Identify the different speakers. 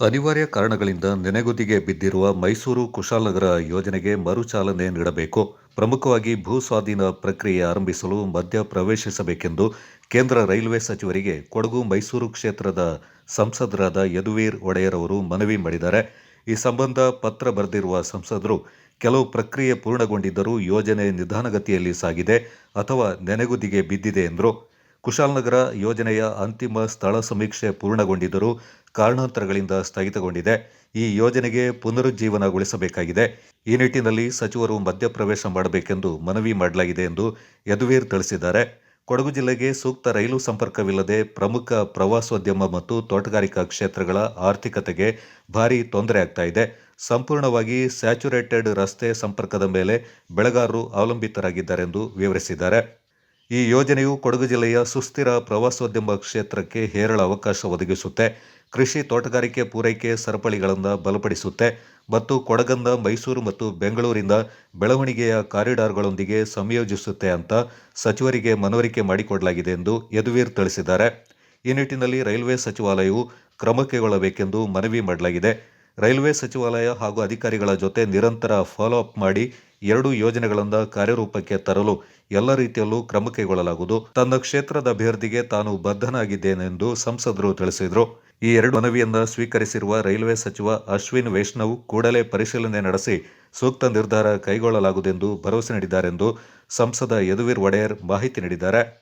Speaker 1: ಅನಿವಾರ್ಯ ಕಾರಣಗಳಿಂದ ನೆನೆಗುದಿಗೆ ಬಿದ್ದಿರುವ ಮೈಸೂರು ಕುಶಾಲನಗರ ಯೋಜನೆಗೆ ಮರುಚಾಲನೆ ನೀಡಬೇಕು. ಪ್ರಮುಖವಾಗಿ ಭೂ ಸ್ವಾಧೀನ ಪ್ರಕ್ರಿಯೆ ಆರಂಭಿಸಲು ಮಧ್ಯ ಪ್ರವೇಶಿಸಬೇಕೆಂದು ಕೇಂದ್ರ ರೈಲ್ವೆ ಸಚಿವರಿಗೆ ಕೊಡಗು ಮೈಸೂರು ಕ್ಷೇತ್ರದ ಸಂಸದರಾದ ಯದುವೀರ್ ಒಡೆಯರ್ ಅವರು ಮನವಿ ಮಾಡಿದ್ದಾರೆ. ಈ ಸಂಬಂಧ ಪತ್ರ ಬರೆದಿರುವ ಸಂಸದರು, ಕೆಲವು ಪ್ರಕ್ರಿಯೆ ಪೂರ್ಣಗೊಂಡಿದ್ದರೂ ಯೋಜನೆ ನಿಧಾನಗತಿಯಲ್ಲಿ ಸಾಗಿದೆ ಅಥವಾ ನೆನೆಗುದಿಗೆ ಬಿದ್ದಿದೆ ಎಂದರು. ಕುಶಾಲನಗರ ಯೋಜನೆಯ ಅಂತಿಮ ಸ್ಥಳ ಸಮೀಕ್ಷೆ ಪೂರ್ಣಗೊಂಡಿದ್ದರೂ ಕಾರಣಾಂತರಗಳಿಂದ ಸ್ಥಗಿತಗೊಂಡಿದೆ. ಈ ಯೋಜನೆಗೆ ಪುನರುಜ್ಜೀವನಗೊಳಿಸಬೇಕಾಗಿದೆ. ಈ ನಿಟ್ಟಿನಲ್ಲಿ ಸಚಿವರು ಮಧ್ಯಪ್ರವೇಶ ಮಾಡಬೇಕೆಂದು ಮನವಿ ಮಾಡಲಾಗಿದೆ ಎಂದು ಯದುವೀರ್ ತಿಳಿಸಿದ್ದಾರೆ. ಕೊಡಗು ಜಿಲ್ಲೆಗೆ ಸೂಕ್ತ ರೈಲು ಸಂಪರ್ಕವಿಲ್ಲದೆ ಪ್ರಮುಖ ಪ್ರವಾಸೋದ್ಯಮ ಮತ್ತು ತೋಟಗಾರಿಕಾ ಕ್ಷೇತ್ರಗಳ ಆರ್ಥಿಕತೆಗೆ ಭಾರೀ ತೊಂದರೆ ಆಗ್ತಾ ಇದೆ. ಸಂಪೂರ್ಣವಾಗಿ ಸ್ಯಾಚುರೇಟೆಡ್ ರಸ್ತೆ ಸಂಪರ್ಕದ ಮೇಲೆ ಬೆಳೆಗಾರರು ಅವಲಂಬಿತರಾಗಿದ್ದಾರೆಂದು ವಿವರಿಸಿದ್ದಾರೆ. ಈ ಯೋಜನೆಯು ಕೊಡಗು ಜಿಲ್ಲೆಯ ಸುಸ್ಥಿರ ಪ್ರವಾಸೋದ್ಯಮ ಕ್ಷೇತ್ರಕ್ಕೆ ಹೇರಳ ಅವಕಾಶ ಒದಗಿಸುತ್ತೆ. ಕೃಷಿ ತೋಟಗಾರಿಕೆ ಪೂರೈಕೆ ಸರಪಳಿಗಳನ್ನು ಬಲಪಡಿಸುತ್ತೆ ಮತ್ತು ಕೊಡಗಂದ ಮೈಸೂರು ಮತ್ತು ಬೆಂಗಳೂರಿಂದ ಬೆಳವಣಿಗೆಯ ಕಾರಿಡಾರ್ಗಳೊಂದಿಗೆ ಸಂಯೋಜಿಸುತ್ತೆ ಅಂತ ಸಚಿವರಿಗೆ ಮನವರಿಕೆ ಮಾಡಿಕೊಡಲಾಗಿದೆ ಎಂದು ಯದುವೀರ್ ತಿಳಿಸಿದ್ದಾರೆ. ಈ ನಿಟ್ಟಿನಲ್ಲಿ ರೈಲ್ವೆ ಸಚಿವಾಲಯವು ಕ್ರಮ ಕೈಗೊಳ್ಳಬೇಕೆಂದು ಮನವಿ ಮಾಡಲಾಗಿದೆ. ರೈಲ್ವೆ ಸಚಿವಾಲಯ ಹಾಗೂ ಅಧಿಕಾರಿಗಳ ಜೊತೆ ನಿರಂತರ ಫಾಲೋ ಅಪ್ ಮಾಡಿ ಎರಡು ಯೋಜನೆಗಳನ್ನು ಕಾರ್ಯರೂಪಕ್ಕೆ ತರಲು ಎಲ್ಲ ರೀತಿಯಲ್ಲೂ ಕ್ರಮ ಕೈಗೊಳ್ಳಲಾಗುವುದು. ತನ್ನ ಕ್ಷೇತ್ರದ ಅಭ್ಯರ್ಥಿಗೆ ತಾನು ಬದ್ಧನಾಗಿದ್ದೇನೆಂದು ಸಂಸದರು ತಿಳಿಸಿದರು. ಈ ಎರಡು ಮನವಿಯನ್ನು ಸ್ವೀಕರಿಸಿರುವ ರೈಲ್ವೆ ಸಚಿವ ಅಶ್ವಿನ್ ವೈಷ್ಣವ್ ಕೂಡಲೇ ಪರಿಶೀಲನೆ ನಡೆಸಿ ಸೂಕ್ತ ನಿರ್ಧಾರ ಕೈಗೊಳ್ಳಲಾಗುವುದೆಂದು ಭರವಸೆ ನೀಡಿದ್ದಾರೆಂದು ಸಂಸದ ಯದುವೀರ್ ಒಡೆಯರ್ ಮಾಹಿತಿ ನೀಡಿದ್ದಾರೆ.